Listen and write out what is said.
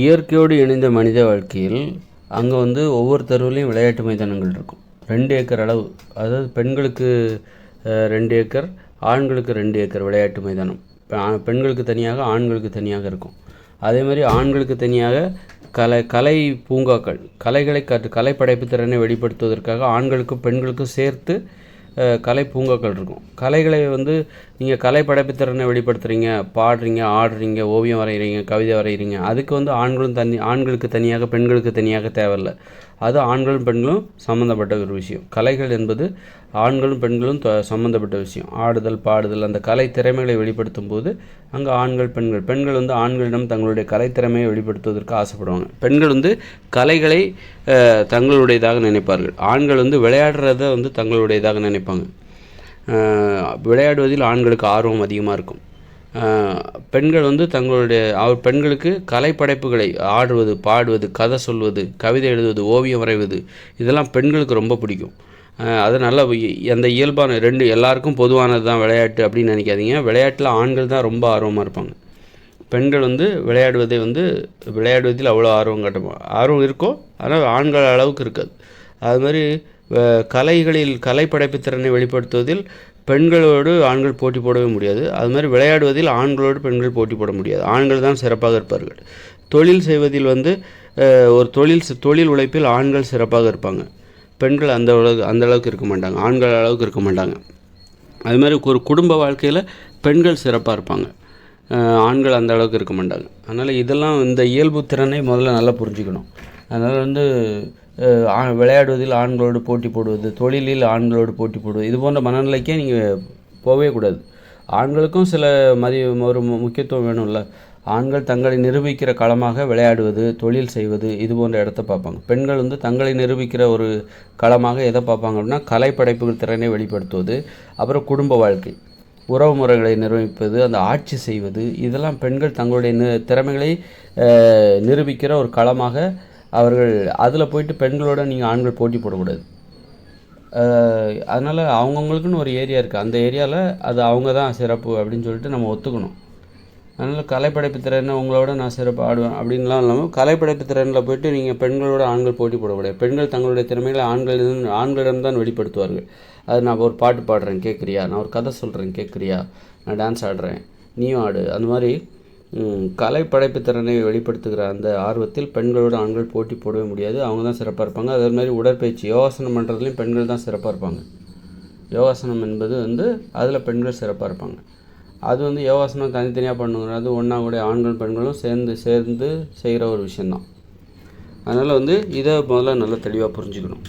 இயற்கையோடு இணைந்த மனித வாழ்க்கையில் அங்கே வந்து ஒவ்வொரு தெருவுலையும் விளையாட்டு மைதானங்கள் இருக்கும். ரெண்டு ஏக்கர் அளவு. அதாவது பெண்களுக்கு ரெண்டு ஏக்கர் ஆண்களுக்கு ரெண்டு ஏக்கர் விளையாட்டு மைதானம். பெண்களுக்கு தனியாக ஆண்களுக்கு தனியாக இருக்கும். அதே மாதிரி ஆண்களுக்கு தனியாக கலை கலை பூங்காக்கள். கலைகளை கற்று கலை படைப்பு திறனை வெளிப்படுத்துவதற்காக ஆண்களுக்கும் பெண்களுக்கும் சேர்த்து கலை பூங்காக்கள் இருக்கும். கலைகளை வந்து நீங்கள் கலை படைப்பு திறனை வெளிப்படுத்துகிறீங்க பாடுறீங்க ஆடுறீங்க ஓவியம் வரைகிறீங்க கவிதை வரைகிறீங்க அதுக்கு வந்து ஆண்களும் தனி ஆண்களுக்கு தனியாக பெண்களுக்கு தனியாக தேவையில்லை. அது ஆண்களும் பெண்களும் சம்மந்தப்பட்ட ஒரு விஷயம். கலைகள் என்பது ஆண்களும் பெண்களும் சம்மந்தப்பட்ட விஷயம். ஆடுதல் பாடுதல் அந்த கலை திறமைகளை வெளிப்படுத்தும் போது அங்கே ஆண்கள் பெண்கள். பெண்கள் வந்து ஆண்களிடம் தங்களுடைய கலை திறமையை வெளிப்படுத்துவதற்கு ஆசைப்படுவாங்க. பெண்கள் வந்து கலைகளை தங்களுடையதாக நினைப்பார்கள். ஆண்கள் வந்து விளையாடுறத வந்து தங்களுடையதாக நினைப்பாங்க. விளையாடுவதில் ஆண்களுக்கு ஆர்வம் அதிகமாக இருக்கும். பெண்கள் வந்து தங்களுடைய அவர் பெண்களுக்கு கலைப்படைப்புகளை ஆடுவது பாடுவது கதை சொல்வது கவிதை எழுதுவது ஓவியம் வரைவது இதெல்லாம் பெண்களுக்கு ரொம்ப பிடிக்கும். அது நல்ல இ- அந்த இயல்பான ரெண்டு எல்லாருக்கும் பொதுவானது தான் விளையாட்டு அப்படின்னு நினைக்காதீங்க. விளையாட்டில் ஆண்கள் தான் ரொம்ப ஆர்வமாக இருப்பாங்க. பெண்கள் வந்து விளையாடுவதை வந்து விளையாடுவதில் அவ்வளோ ஆர்வம் காட்ட ஆர்வம் இருக்கும் ஆனால் ஆண்கள் அளவுக்கு இருக்காது. அது மாதிரி கலைகளில் கலைப்படைப்பு திறனை வெளிப்படுத்துவதில் பெண்களோடு ஆண்கள் போட்டி போடவே முடியாது. அது மாதிரி விளையாடுவதில் ஆண்களோடு பெண்கள் போட்டி போட முடியாது. ஆண்கள் தான் சிறப்பாக இருப்பார்கள். தொழில் செய்வதில் வந்து ஒரு தொழில் தொழில் உழைப்பில் ஆண்கள் சிறப்பாக இருப்பாங்க. பெண்கள் அந்த அளவுக்கு அந்த அளவுக்கு இருக்க மாட்டாங்க. ஆண்கள் அளவுக்கு இருக்க மாட்டாங்க. அது மாதிரி ஒரு குடும்ப வாழ்க்கையில் பெண்கள் சிறப்பாக இருப்பாங்க. ஆண்கள் அந்த அளவுக்கு இருக்க மாட்டாங்க. அதனால் இதெல்லாம் இந்த இயல்பு திறனை முதல்ல நல்லா புரிஞ்சுக்கணும். அதனால் வந்து விளையாடுவதில் ஆண்களோடு போட்டி போடுவது தொழிலில் ஆண்களோடு போட்டி போடுவது இது போன்ற மனநிலைக்கே நீங்கள் போகவே கூடாது. ஆண்களுக்கும் சில மதி ஒரு முக்கியத்துவம் வேணும்ல. ஆண்கள் தங்களை நிரூபிக்கிற களமாக விளையாடுவது தொழில் செய்வது இது போன்ற இடத்த பார்ப்பாங்க. பெண்கள் வந்து தங்களை நிரூபிக்கிற ஒரு களமாக எதை பார்ப்பாங்க அப்படின்னா கலைப்படைப்புகள் திறனை வெளிப்படுத்துவது அப்புறம் குடும்ப வாழ்க்கை உறவு முறைகளை நிரூபிப்பது அந்த ஆட்சி செய்வது இதெல்லாம் பெண்கள் தங்களுடைய திறமைகளை நிரூபிக்கிற ஒரு களமாக அவர்கள் அதில் போயிட்டு பெண்களோட நீங்கள் ஆண்கள் போட்டி போடக்கூடாது. அதனால் அவங்கவுங்களுக்குன்னு ஒரு ஏரியா இருக்குது அந்த ஏரியாவில் அது அவங்க தான் சிறப்பு அப்படின்னு சொல்லிட்டு நம்ம ஒத்துக்கணும். அதனால் கலைப்படைப்பு திறனை உங்களோட நான் சிறப்பு ஆடுவேன் அப்படின்லாம் இல்லாமல் கலைப்படைப்பு திறனில் போயிட்டு நீங்கள் பெண்களோட ஆண்கள் போட்டி போடக்கூடாது. பெண்கள் தங்களுடைய திறமைகளை ஆண்களிடம் ஆண்களிடம் தான் வெளிப்படுத்துவார்கள். அது நான் ஒரு பாட்டு பாடுறேன் கேட்குறியா? நான் ஒரு கதை சொல்கிறேன் கேட்குறியா? நான் டான்ஸ் ஆடுறேன் நீயும் ஆடு. அந்த மாதிரி கலை படைப்பு திறனை வெளிப்படுத்துகிற அந்த ஆர்வத்தில் பெண்களோட ஆண்கள் போட்டி போடவே முடியாது. அவங்க தான் சிறப்பாக இருப்பாங்க. அதே மாதிரி உடற்பயிற்சி யோகாசனம் பண்ணுறதுலையும் பெண்கள் தான் சிறப்பாக இருப்பாங்க. யோகாசனம் என்பது வந்து அதில் பெண்கள் சிறப்பாக இருப்பாங்க. அது வந்து யோகாசனம் தனித்தனியாக பண்ணுங்கிறது அது ஒன்றா கூட ஆண்கள் பெண்களும் சேர்ந்து சேர்ந்து செய்கிற ஒரு விஷயந்தான் அதனால் வந்து இதை முதல்ல நல்லா தெளிவாக புரிஞ்சுக்கணும்.